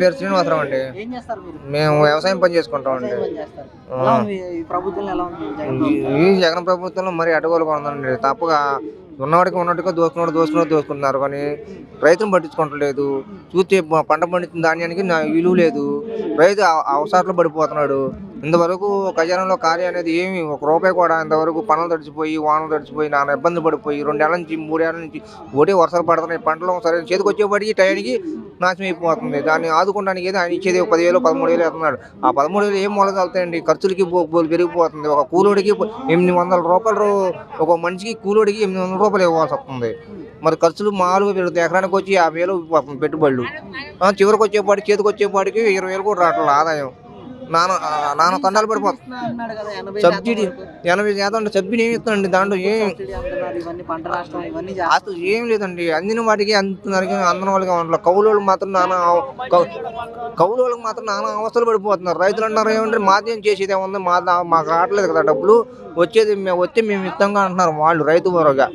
పేరు శ్రీనివాసరావు అండి. మేము వ్యవసాయం పని చేసుకుంటాం అండి. ఈ జగన్ ప్రభుత్వంలో మరి అడ్డగోలుగా ఉందండి. తప్పగా ఉన్నవాడికి ఉన్నట్టుగా దోసుకున్నాడు దోసుకున్నాడు దోసుకుంటున్నారు. కానీ రైతును పట్టించుకోవట్లేదు చూస్తే పంట పండించిన ధాన్యానికి విలువ లేదు. రైతు అవ- అవసరాలు పడిపోతున్నాడు. ఇంతవరకు ఖజానాలో కార్య అనేది ఏమి ఒక రూపాయి కూడా ఇంతవరకు పనులు తడిచిపోయి వానలు తడిచిపోయి నాన్న ఇబ్బంది పడిపోయి రెండేళ్ళ నుంచి మూడేళ్ళ నుంచి ఒకటే వర్షాలు పడుతున్నాయి. పంటలు సరే చేతికి వచ్చేప్పటికి టైంకి నాశనం అయిపోతుంది. దాన్ని ఆదుకోవడానికి ఏదో ఆయన ఇచ్చేది పదివేలు పదమూడు వేలు వేస్తున్నాడు. ఆ పదమూడు వేలు ఏం మొదలు వెళ్తాయండి ఖర్చులకి పెరిగిపోతుంది. ఒక కూలోడికి ఎనిమిది వందల రూపాయలు ఒక మనిషికి కూలోడికి ఎనిమిది వందల రూపాయలు ఇవ్వాల్సి వస్తుంది. మరి ఖర్చులు మామూలుగా పెరుగుతాయి. ఎకరానికి వచ్చి యాభై వేలు పోతుంది పెట్టుబడులు. చివరికి వచ్చేపాటికి చేతికి వచ్చేపాటికి ఇరవై వేలు కూడా రావట్లేదు ఆదాయం. నాన్న నాన్న తండాలు పడిపోతుంది సబ్సిడీ. ఎనభై శాతం అంటే సబ్సిడీ ఏమి ఇస్తుందండి దాంట్లో ఏం. అసలు ఏం లేదండి. అందిన వాటికి అందుతున్నారు అందరం వాళ్ళకి ఉండట్లేదు కౌలు మాత్రం నానా కౌలు వాళ్ళకి మాత్రం నానా అవస్థలు పడిపోతున్నారు. రైతులు అంటారు ఏమంటే మాధ్యం చేసేది ఏముంది? మా మాకు రావట్లేదు కదా డబ్బులు. వచ్చేది మేము వచ్చి మేము ఇస్తాంగా అంటున్నారు వాళ్ళు రైతు వరగా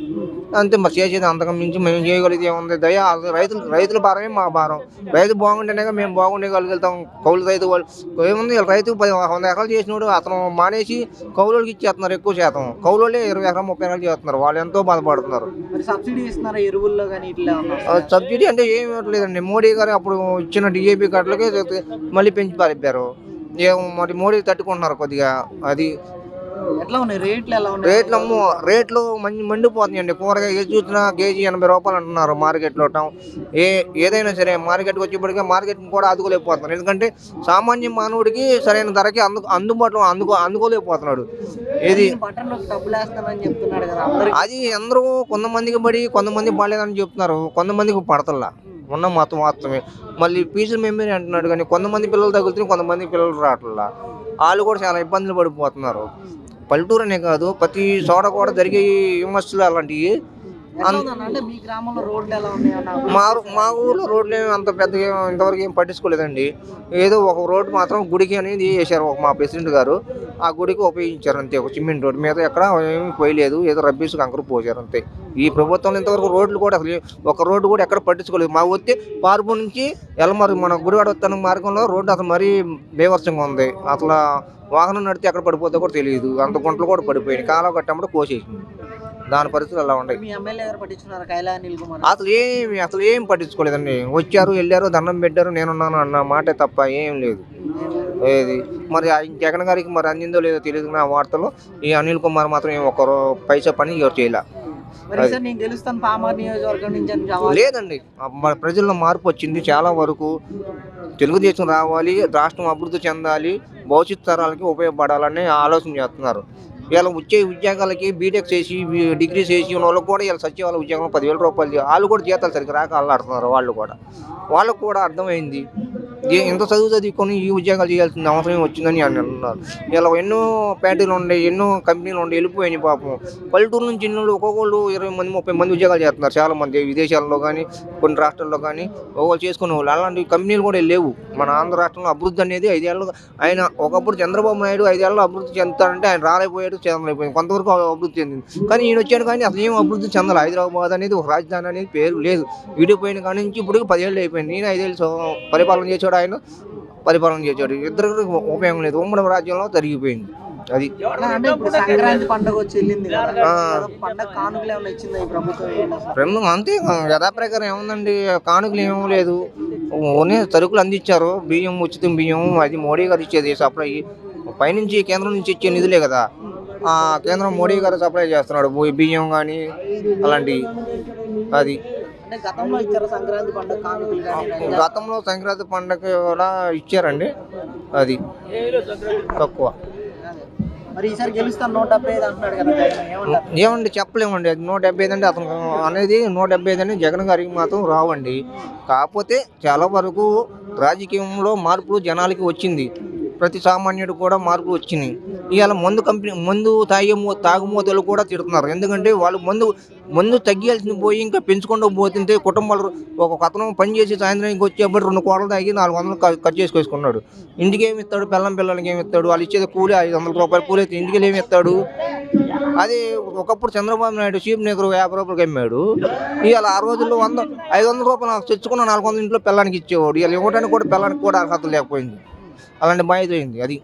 అంతే మరి చేసేది అంతకు మించి మేము చేయగలిగేది ఏముంది? దయ రైతులు రైతుల భారమే మా భారం. రైతు బాగుంటేనే మేము బాగుండగలుగుతాం. కౌలు రైతు వాళ్ళు ఏముంది? రైతు పది వంద ఎకరాలు చేసినోడు అతను మానేసి కౌలులకి ఇచ్చేస్తున్నారు ఎక్కువ శాతం. కౌలులే ఇరవై ఎకరం ముప్పై ఎకరాలు చేస్తున్నారు. వాళ్ళు ఎంతో బాధపడుతున్నారు. సబ్సిడీ ఇస్తున్నారు ఎరువుల్లో కానీ ఇట్లా ఆ సబ్సిడీ అంటే ఏమి ఇవ్వట్లేదండి. మోడీ గారు అప్పుడు ఇచ్చిన డిఏపి కట్టలకే మళ్ళీ పెంచి పారిపారు ఏం మరి మోడీ తట్టుకుంటున్నారు కొద్దిగా. అది ఎట్లా ఉన్నాయి? రేట్లు ఎలా ఉన్నాయి? రేట్లు అమ్మో రేట్లు మంచి మండిపోతున్నాయండి. కూరగాయ ఏది చూసినా కేజీ ఎనభై రూపాయలు అంటున్నారు మార్కెట్లో ఏ ఏదైనా సరే మార్కెట్కి వచ్చేప్పటికే మార్కెట్ కూడా అందుకోలేకపోతున్నారు ఎందుకంటే సామాన్య మానవుడికి సరైన ధరకి అందు అందుబాటులో అందుకో అందుకోలేకపోతున్నాడు. ఏది? అది అందరూ కొంతమందికి పడి కొంతమంది పడలేదని చెప్తున్నారు. కొంతమందికి పడతల్లా. ఉన్న మొత్తం మొత్తమే మళ్ళీ ఫీజులు మేమే అంటున్నాడు కానీ కొంతమంది పిల్లలు తగులుతున్నాయి కొంతమంది పిల్లలు రావట్లా వాళ్ళు కూడా చాలా ఇబ్బందులు పడిపోతున్నారు. పల్లెటూరు అనే కాదు ప్రతి చోట కూడా జరిగే విమర్శలు అలాంటివి. మీ ఎలా ఊర్లో రోడ్లు ఏమి అంత పెద్దగా ఏం- ఇంతవరకు ఏం పట్టించుకోలేదండి. ఏదో ఒక రోడ్డు మాత్రం గుడికి అనేది వేసారు ఒక మా ప్రెసిడెంట్ గారు. ఆ గుడికి ఉపయోగించారు అంతే ఒక సిమెంట్ రోడ్డు మీద ఎక్కడ ఏమీ పోయలేదు ఏదో రబ్బీస్ కంకర పోసారు అంతే. ఈ ప్రభుత్వంలో ఇంతవరకు రోడ్లు కూడా అసలు ఒక రోడ్డు కూడా ఎక్కడ పట్టించుకోలేదు. మా వస్తే పార్పు నుంచి ఎలమరు మన గుడివాడ వస్తున్న మార్గంలో రోడ్డు అసలు మరీ బేవర్సంగా ఉంది. అసలు వాహనం నడితే ఎక్కడ పడిపోతే కూడా తెలియదు. అంత గుంటలు కూడా పడిపోయాయి. కాలం కట్టప్పుడు కోసేసింది దాని పరిస్థితులు అలా ఉన్నాయి. అసలు ఏమి అసలు ఏం పట్టించుకోలేదండి. వచ్చారు వెళ్ళారు దండం పెట్టారు నేనున్నాను అన్న మాటే తప్ప ఏం లేదు. ఏది? మరి జగన్ గారికి మరి అందిందో లేదో తెలియదు నా వార్తలో. ఈ అనిల్ కుమార్ మాత్రం ఏం ఒక్క రూ- పైసా పని ఎవరు చేయలే. లేదండి. మన ప్రజల్లో మార్పు వచ్చింది చాలా వరకు. తెలుగుదేశం రావాలి రాష్ట్రం అభివృద్ధి చెందాలి భవిష్యత్ తరాలకి ఉపయోగపడాలని ఆలోచన చేస్తున్నారు. వీళ్ళ వచ్చే ఉద్యోగాలకి బీటెక్ చేసి డిగ్రీ చేసి ఉన్న వాళ్ళకి కూడా వీళ్ళ సచివాలయ ఉద్యోగం పదివేల రూపాయలు వాళ్ళు కూడా జీతాలు సరిగ్గా రాక అల్లాడుతున్నారు వాళ్ళు కూడా. వాళ్ళకు కూడా అర్థమైంది. ఎంత ఇంత చదువు చదువుకొని ఈ ఉద్యోగాలు చేయాల్సిన అవసరం వచ్చిందని అని అంటున్నారు ఇలా ఎన్నో ఫ్యాక్టరీలు ఉన్నాయి ఎన్నో కంపెనీలు ఉండే వెళ్ళిపోయినాయి పాపం. పల్లెటూరు నుంచి ఇళ్ళు ఒక్కొక్కళ్ళు ఇరవై మంది ముప్పై మంది ఉద్యోగాలు చేస్తున్నారు. చాలా మంది విదేశాల్లో కానీ కొన్ని రాష్ట్రాల్లో కానీ ఒక్కొక్కరు చేసుకునే వాళ్ళు అలాంటి కంపెనీలు కూడా లేవు. మన ఆంధ్ర రాష్ట్రంలో అభివృద్ధి అనేది ఐదేళ్ళు ఆయన ఒకప్పుడు చంద్రబాబు నాయుడు ఐదేళ్ళు అభివృద్ధి చెందుతాడంటే ఆయన రాలేకపోయాడు చెందలేకపోయింది కొంతవరకు అభివృద్ధి చెందింది. కానీ ఈయన వచ్చాడు కానీ అసలు ఏం అభివృద్ధి చెందాలి. హైదరాబాద్ అనేది ఒక రాజధాని అనేది పేరు లేదు. విడిపోయిన కాడి నుంచి ఇప్పుడు పదేళ్ళు అయిపోయింది. నేను ఐదేళ్ళు పరిపాలన పరిపాలన చేసాడు ఆయన పరిపాలన చేశాడు. ఇద్దరికి ఉపయోగం లేదు. ఉమ్మడి రాజ్యంలో జరిగిపోయింది అది సంక్రాంతి పండుగ వెళ్ళింది పండగ కానుకలు ఏమైనా ఇచ్చిందా ప్రభుత్వం? అంతే. యథాప్రకారం ఏముందండి? కానుకలు ఏమీ లేదు. ఓన్లీ సరుకులు అందించారు. బియ్యం ఉచితం బియ్యం అది మోడీ గారు ఇచ్చేది. సప్లై పైనుంచి కేంద్రం నుంచి ఇచ్చే నిధులే కదా. ఆ కేంద్రం మోడీ గారు సప్లై చేస్తున్నాడు. బియ్యం కానీ అలాంటివి. అది గతంలో ఇచ్చారు సంక్రాంతి పండుగ గతంలో సంక్రాంతి పండగ కూడా ఇచ్చారండి. అది తక్కువ. మరి ఈసారి గెలుస్తాను నూట డెబ్బై ఐదు అంటున్నాడు కదా ఏమండి చెప్పలేమండి. అది నూట డెబ్బై ఐదు అంటే అతను అనేది నూట డెబ్బై ఐదు అని జగన్ గారికి మాత్రం రావండి. కాకపోతే చాలా వరకు రాజకీయంలో మార్పులు జనాలకి వచ్చింది. ప్రతి సామాన్యుడు కూడా మార్పు వచ్చినాయి. ఇవాళ మందు కంపెనీ మందు తాగే మూ- తాగుమూతలు కూడా తిడుతున్నారు. ఎందుకంటే వాళ్ళు మందు మందు తగ్గాల్సిన పోయి ఇంకా పెంచుకుంటూ పోతుంటే కుటుంబాలు ఒక అతను పని చేసి సాయంత్రానికి వచ్చేప్పుడు రెండు కోడలు తాగి నాలుగు వందలు కట్ చేసుకొచ్చుకున్నాడు. ఇంటికి ఏమి ఇస్తాడు? పిల్లం పిల్లలకి ఏమి ఇస్తాడు? వాళ్ళు ఇచ్చేది కూలి ఐదు వందల రూపాయలు కూలి అయితే ఇంటికి ఏమి ఇస్తాడు? అది ఒకప్పుడు చంద్రబాబు నాయుడు చీఫ్ నీకరు యాభై రూపాయలకి అమ్మాడు ఇవాళ ఆ రోజుల్లో వంద ఐదు వందల రూపాయలు తెచ్చుకున్న నాలుగు వందల ఇంట్లో పిల్లానికి ఇచ్చేవాడు. ఇవాళ ఇవ్వడానికి కూడా పిల్లానికి కూడా అర్హత లేకపోయింది. అలాంటి బాధ్యత అయింది అది.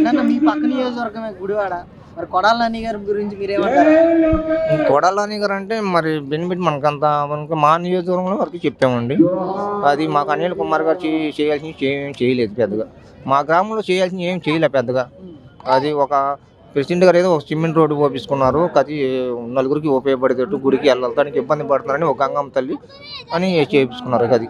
నన్ను మీ పక్క నియోజకవర్గమే గుడివాడ. మరి కొడాల నాని గారి గురించి మీరేమంటారు? కొడాలని గారు అంటే మరి బెనిఫిట్ మనకంత మనకు మా నియోజకవర్గంలో వరకు చెప్పామండి. అది మాకు అనిల్ కుమార్ గారు చేయాల్సింది చే- చేయలేదు పెద్దగా. మా గ్రామంలో చేయాల్సింది ఏం చేయలేదు పెద్దగా. అది ఒక ప్రెసిడెంట్ గారు ఏదో ఒక సిమెంట్ రోడ్డు పోపించుకున్నారు అది నలుగురికి ఉపయోగపడేటట్టు గుడికి వెళ్ళడానికి ఇబ్బంది పడుతున్నారని ఒక గంగమ్మ తల్లి అని చేయించుకున్నారు అది